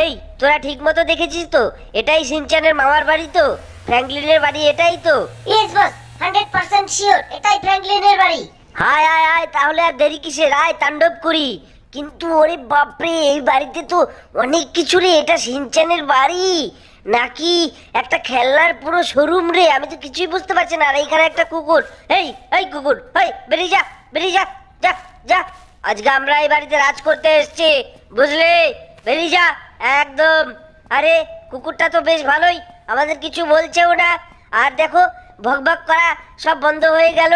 এই তোরা ঠিক মতো দেখেছিস তো? এটাই সিনচানের মামার বাড়ি তো। ফ্র্যাঙ্কলিনের বাড়ি এটাই তো। Yes boss hundred percent sure এটাই ফ্র্যাঙ্কলিনের বাড়ি। হায় হায় হায় তাহলে আর দেরি কিসের? আয় তাণ্ডব করি। কিন্তু ওরে বাপরে এই বাড়িতে তো অনেক কিছু রে এটা সিনচানের বাড়ি। নাকি একটা খেলনার পুরো শোরুম রে? আমি তো কিছুই বুঝতে পারছি না। আর এইখানে একটা কুকুর। এই এই কুকুর এই বেরিয়ে যা বেরিয়ে যা যা যা। আজকে আমরা এই বাড়িতে রাজ করতে এসেছি বুঝলে? বেরিয়ে যা একদম। আরে কুকুরটা তো বেশ ভালোই। আমাদের কিছু বলছেও না। আর দেখো ভকভক করা সব বন্ধ হয়ে গেল।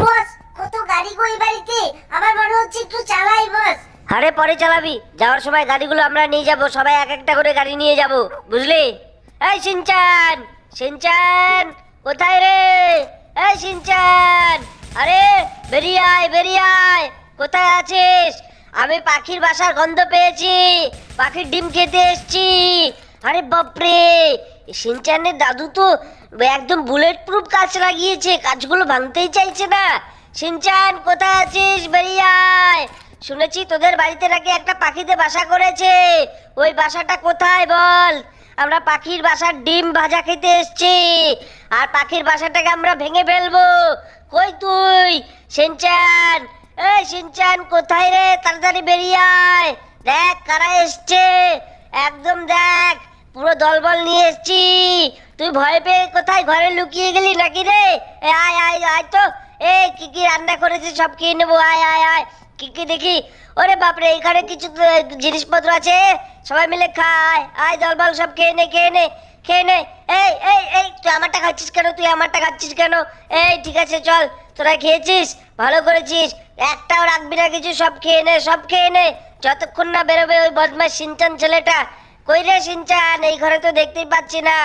বস কত গাড়ি এই বাড়িতে? আমার মনে হচ্ছে একটু চালাই বস। আরে পরে চালাবি। যাওয়ার সময় গাড়িগুলো আমরা নিয়ে যাব। সবাই এক একটা করে গাড়ি নিয়ে যাব। বুঝলি? এই সিনচান! সিনচান! কোথায় রে? এই সিনচান! আরে বেরিয়ে আয় বেরিয়ে আয়। কোথায় আছিস? আমি পাখির বাসার গন্ধ পেয়েছি। পাখির ডিম খেতে এসেছি। আরে বাপরে সিনচানের দাদু তো একদম বুলেট প্রুফ কাজ লাগিয়েছে কাজগুলো ভাঙতেই চাইছে না। সিনচান, কোথায় আছিস বেরিয়ে আয় শুনেছি তোদের বাড়িতে নাকি একটা পাখিতে বাসা করেছে। ওই বাসাটা কোথায় বল? আমরা পাখির বাসার ডিম ভাজা খেতে এসছি। আর পাখির বাসাটাকে আমরা ভেঙে ফেলব। কই তুই? সিনচান, এই সিনচান, কোথায় রে? তাড়াতাড়ি বেরিয়ে আয় দেখ কারা এসছে? একদম দেখ, পুরো দলবল নিয়ে এসছি। তুই ভয় পেয়ে কোথায় ঘরে লুকিয়ে গেলি নাকি রে? আয় আয় আয় তো। এ, কি কি রান্না করেছে সব খেয়ে নেব, আয় আয় আয়। কি কি দেখি? ওরে বাপরে, এখানে কিছু জিনিসপত্র আছে? সবাই মিলে খায়। আয়, দলবল সব খেয়ে নে খেয়ে নে খেয়ে নে। এই এই এই, তুই আমারটা খাচ্ছিস কেন? তুই আমারটা খাচ্ছিস কেন? এই, ঠিক আছে, চল। তোরা খেয়েছিস? ভালো করেছিস। একটাও রাখবি না কিছু? সব খেয়ে নে, সব খেয়ে নে। যতক্ষণ না বেরোবে ওই বদমাস সিনচান ছেলেটা কই রে সিনচান, এই ঘরে তো দেখতেই পাচ্ছি না,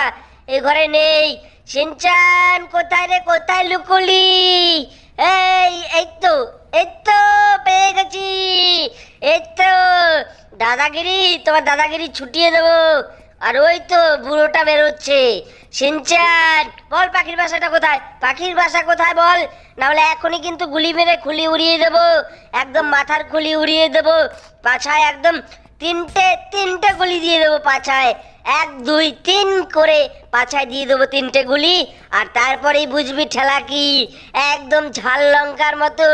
এই ঘরে নেই। সিনচান, কোথায় রে, কোথায় লুকুলি? এই এই তো এই তো পেয়ে গেছি, এই তো, দাদাগিরি, তোমার দাদাগিরি ছুটিয়ে দেবো। আর ওই তো বুড়োটা বেরোচ্ছে। সিনচান, বল পাখির বাসাটা কোথায়? পাখির বাসা কোথায় বল? নাহলে এখনই কিন্তু গুলি মেরে খুলি উড়িয়ে দেবো। একদম মাথার খুলি উড়িয়ে দেবো। পাছায় একদম তিনটে তিনটে গুলি দিয়ে দেবো পাছায়। এক, দুই, তিন করে পাছায় দিয়ে দেবো তিনটে গুলি। আর তারপরেই বুঝবি ঠেলা কি? একদম ঝাল লঙ্কার মতো।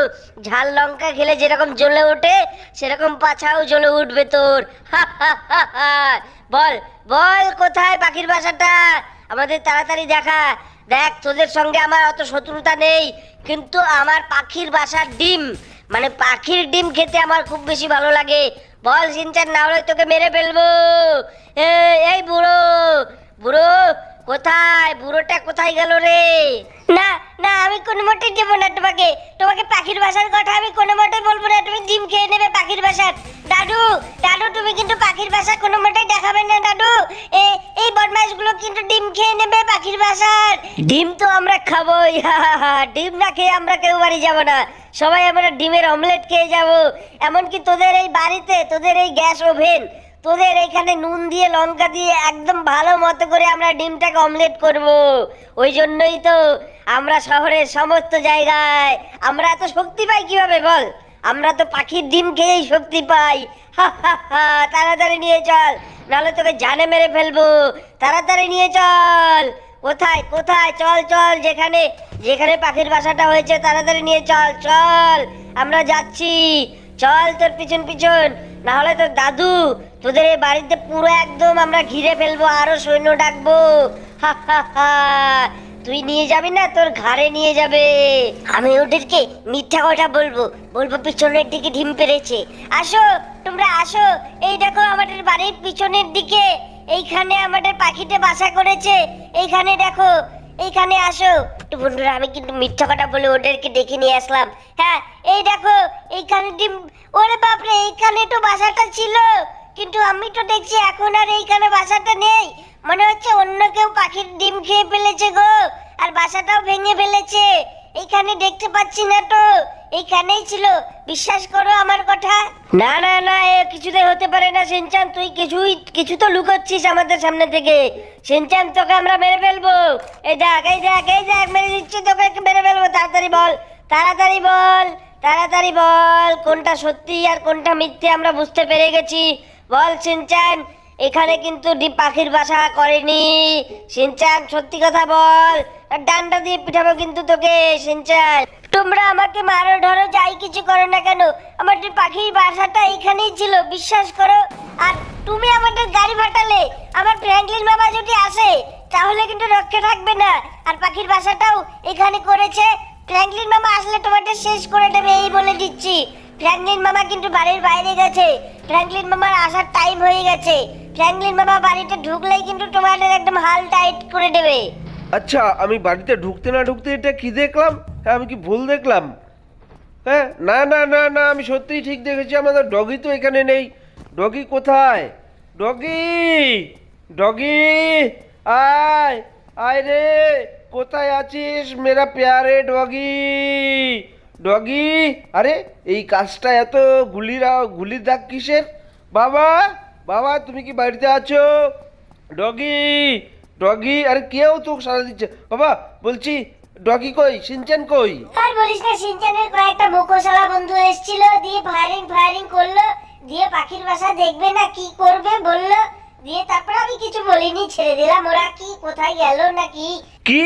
ঝাল লঙ্কা খেলে যেরকম জ্বলে ওঠে, সেরকম পাছাও জ্বলে উঠবে তোর। হা হা হা হা। বল বল কোথায় পাখির বাসাটা? আমাদের তাড়াতাড়ি দেখা। দেখ তোদের সঙ্গে আমার অত শত্রুতা নেই কিন্তু আমার পাখির বাসার ডিম মানে পাখির ডিম খেতে আমার খুব বেশি ভালো লাগে। বল সিনচান না হলে তোকে মেরে ফেলব। এই, বুড়ো বুড়ো কোথায়? বুড়োটা কোথায় গেল রে? না না, আমি কোনো মতেই দেবো না তোমাকে। তোমাকে পাখির বাসার কথা আমি কোনো মতেই বলব না। তুমি ডিম খেয়ে নেবে পাখির বাসার। দাদু দাদু, তুমি কিন্তু পাখির বাসা কোনো মতেই দেখাবে না, দাদু। এই এই বদমাইশগুলো কিন্তু ডিম খেয়ে নেবে পাখির বাসার। ডিম তো আমরা খাবোই ডিম না খেয়ে আমরা কেউ বাড়ি যাব না। সবাই আমরা ডিমের অমলেট খেয়ে যাব। এমনকি তোদের এই বাড়িতে, তোদের এই গ্যাস ওভেন। তোদের এখানে নুন দিয়ে, লঙ্কা দিয়ে একদম ভালো মতো করে আমরা ডিমটাকে অমলেট করব। ওই জন্যই তো আমরা শহরের সমস্ত জায়গায় আমরা এত শক্তি পাই কীভাবে বল? আমরা তো পাখির ডিম খেয়েই শক্তি পাই। হা হা হা, তাড়াতাড়ি নিয়ে চল, নাহলে তোকে জানে মেরে ফেলব। তাড়াতাড়ি নিয়ে চল। কোথায় কোথায়? চল চল, যেখানে যেখানে পাখির বাসাটা হয়েছে, তাড়াতাড়ি নিয়ে চল চল। আমরা যাচ্ছি। চল তোর পিছন পিছন। না হলে তোর দাদু তোদের এই বাড়িতে পুরো একদম আমরা ঘিরে ফেলব, আরও সৈন্য ডাকবো। হা হা হা। তুই নিয়ে যাবি না, তোর ঘাড়ে নিয়ে যাবে। আমি ওদেরকে মিথ্যা কথা বলব বলব পিছনের দিকে ডিম পেরেছে। আসো, তোমরা আসো। এই দেখো আমাদের বাড়ির পিছনের দিকে। এইখানে আমাদের পাখিতে বাসা করেছে। এইখানে দেখো, এইখানে আসো। তো বন্ধুরা, আমি কিন্তু মিথ্যা কথা বলে ওদেরকে ডেকে নিয়ে আসলাম। হ্যাঁ এই দেখো, এইখানে ডিম ওরে বাপরে, এইখানে তো বাসাটা ছিল। কিন্তু আমি তো দেখছি এখন আর এইখানে বাসাটা নেই। মনে হচ্ছে অন্য কেউ পাখির ডিম খেয়ে ফেলেছে গো। আর বাসাটাও ভেঙে ফেলেছে। এইখানে দেখতে পাচ্ছি না তো। এইখানেই ছিল। বিশ্বাস করো আমার কথা। না না না, এ কিছুতে হতে পারে না, সিনচান। তুই কিছুই, কিছু তো লুকোচ্ছিস আমাদের সামনে থেকে। সিনচান, তোকে আমরা মেরে ফেলব। এই দেখ এই দেখ এই দেখ, মেরে দিচ্ছি তোকে মেরে ফেলব। তাড়াতাড়ি বল তাড়াতাড়ি বল তাড়াতাড়ি বল, কোনটা সত্যি আর কোনটা মিথ্যে আমরা বুঝতে পেরে গেছি। বল সিনচান এখানে কিন্তু ডিপ পাখির বাসা করেনি। সিনচান সত্যি কথা বল। ডান্ডা দিয়ে পিঠাবো কিন্তু তোকে সিনচান তোমরা আমাকে মারো, ধরো, যাই কিছু করো না কেন। আমার ডিপ পাখির বাসাটা এখানেই ছিল, বিশ্বাস করো। আর তুমি আমাদের গাড়ি ফাটালে। আমার ফ্র্যাঙ্কলিন মামা যদি আসে, তাহলে কিন্তু রক্ষে থাকবে না। আর পাখির বাসাটাও এখানে করেছে। ফ্র্যাঙ্কলিন মামা আসলে তোমাদের শেষ করে দেবে, এই বলে দিচ্ছি। ফ্র্যাঙ্কলিন মামা কিন্তু বাড়ির বাইরে গেছে। ফ্র্যাঙ্কলিন মামার আসার টাইম হয়ে গেছে। ফ্র্যাঙ্কলিন মামা বাড়িতে ঢুকলেই কিন্তু তোমাদের একদম হাল টাইট করে দেবে। আচ্ছা আমি বাড়িতে ঢুকতে না ঢুকতে এটা কি দেখলাম? হ্যাঁ আমি কি ভুল দেখলাম? হ্যাঁ না না না না, আমি সত্যিই ঠিক দেখেছি, আমাদের ডগি তো এখানে নেই। ডগি কোথায়? ডগি ডগি আয় আয় রে, কোথায় আছিস? মেরা প্যারে ডগি ডগি আরে এই কাজটা এত গুলিরা গুলির দাগ কিসের? বাবা বাবা তুমি কি বাড়িতে আছো? ডগি ডগি আরে কেউ তো সারা দিচ্ছে। বাবা বলছি ডগি কই? সিনচান কই? আর বলিস না সিনচানের কয়েকটা মুখোশালা বন্ধু এসেছিল দিয়ে ফায়ারিং ফায়ারিং করল দিয়ে পাখির বাসা দেখবে না কি করবে বলল দিয়ে তারপর আমি কিছু বলিনি ছেড়ে দিলাম ওরা কি কোথায় গেল নাকি? কি?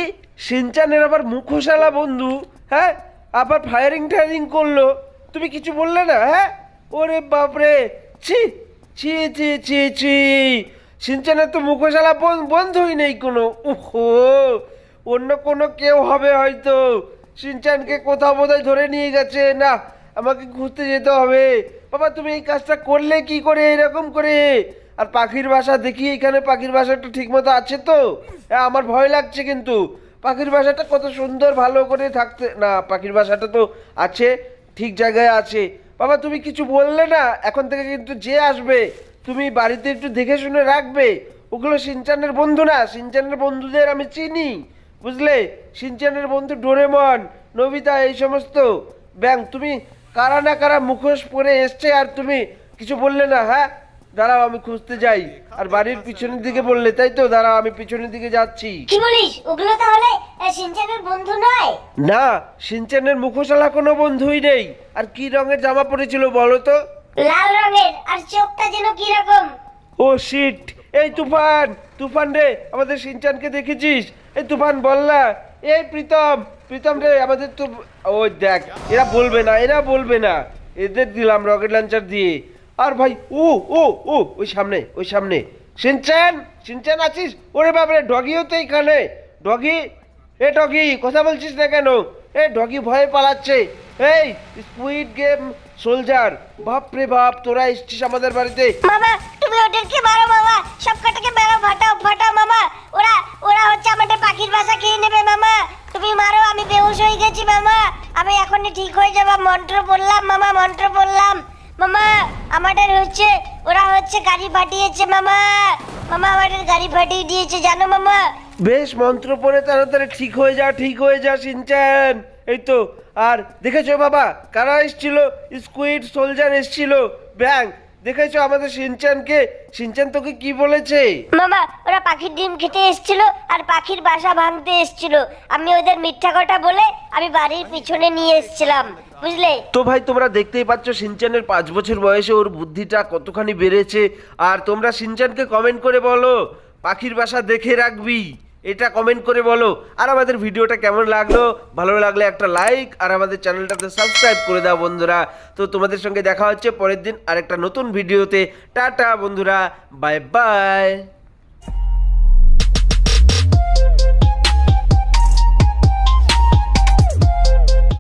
সিনচানের আবার মুখোশালা বন্ধু? হ্যাঁ? আবার ফায়ারিং টায়ারিং করল। তুমি কিছু বললে না হ্যাঁ? ওরে বাপরে! ছি ছি ছি ছি ছি। সিনচানের তো মুখোশালা বন- বন্ধুই নেই কোনো। উহো! অন্য কোনো কেউ হবে হয়তো। সিনচানকে কোথাও বোধহয় ধরে নিয়ে গেছে। না, আমাকে ঘুরতে যেতে হবে। বাবা, তুমি এই কাজটা করলে কি করে এরকম করে? আর পাখির বাসা দেখি, এখানে পাখির বাসাটা ঠিক মতো আছে তো? হ্যাঁ আমার ভয় লাগছে কিন্তু। পাখির বাসাটা কত সুন্দর, ভালো করে থাকতে, না, পাখির বাসাটা তো আছে, ঠিক জায়গায় আছে। বাবা, তুমি কিছু বললে না, এখন থেকে কিন্তু যে আসবে, তুমি বাড়িতে একটু দেখে শুনে রাখবে। ওগুলো সিনচানের বন্ধু না, সিনচানের বন্ধুদের আমি চিনি, বুঝলে? সিনচানের বন্ধু ডোরেমন, নবিতা, এই সমস্ত। ব্যাং, তুমি কারা না কারা মুখোশ পরে এসছে আর তুমি কিছু বললে না হ্যাঁ? দাঁড়াও আমি খুঁজতে যাই। আর বাড়ির পিছনের দিকে বললে তাই তো? দাঁড়াও আমি পিছনের দিকে যাচ্ছি। কি বলিস? ওগুলো তাহলে সিনচানের বন্ধু নয়? না সিনচানের মুখোশালা কোনো বন্ধুই নেই। আর কি রঙের জামা পরেছিল বলো তো? লাল রঙের আর চোখটা যেন কি রকম? ও শিট এই তুফান! তুফান রে আমাদের সিনচানকে দেখেছিস? এই তুফান বল না। এই প্রীতম প্রীতম রে আমাদের তো ওই দেখ এরা বলবে না এরা বলবে না। এদের দিলাম রকেট লঞ্চার দিয়ে। আর ভাই ও ও ও ওই সামনে ওই সামনে। সিনচান সিনচান আছিস? ওরে বাবারে ডগিও তো এখানে। ডগি, এ ডগি, কথা বলছিস না কেন? এ ডগি ভয়ে পালাচ্ছে। এই স্কুইড গেম সোলজার বাপ রে বাপ, তোরা এসছিস আমাদের বাড়িতে। মামা, তুমি ওদেরকে মারো মামা? সব কটাকে মারো, ফাটাও ফাটাও মামা। ওরা ওরা হচ্ছে আমাদের পাখির বাসা খেয়ে নেবে মামা। তুমি মারো, আমি বেহুশ হয়ে গেছি মামা। আমি এখনই ঠিক হয়ে যাব, মন্ত্র বললাম মামা, মন্ত্র বললাম মামা, আমাদের হচ্ছে, ওরা হচ্ছে গাড়ি ফাটিয়েছে মামা। মামা, আমাদের গাড়ি ফাটিয়ে দিয়েছে, জানো মামা? বেশ, মন্ত্র পড়ে তাড়াতাড়ি ঠিক হয়ে যা, ঠিক হয়ে যা, সিনচান। এই তো, আর দেখেছ বাবা, কারা এসছিল? স্কুইড সোলজার এসছিল। ব্যাং দেখেছ আমাদের সিনচানকে? সিনচান তোকে কি বলেছে? মামা ওরা পাখির ডিম খেতে এসেছিল আর পাখির বাসা ভাঙতে এসেছিল। আমি ওদের মিথ্যা কথা বলে আমি বাড়ির পিছনে নিয়ে এসেছিলাম বুঝলে? তো ভাই তোমরা দেখতেই পাচ্ছ সিনচানের পাঁচ বছর বয়সে ওর বুদ্ধিটা কতখানি বেড়েছে। আর তোমরা সিনচানকে কমেন্ট করে বলো পাখির বাসা দেখে রাখবি। এটা কমেন্ট করে বলো। আর আমাদের ভিডিওটা কেমন লাগল? ভালো লাগলে একটা লাইক আর আমাদের চ্যানেলটাতে সাবস্ক্রাইব করে দাও বন্ধুরা। তো তোমাদের সঙ্গে দেখা হচ্ছে পরের দিন আর একটা নতুন ভিডিওতে। টাটা বন্ধুরা বাই বাই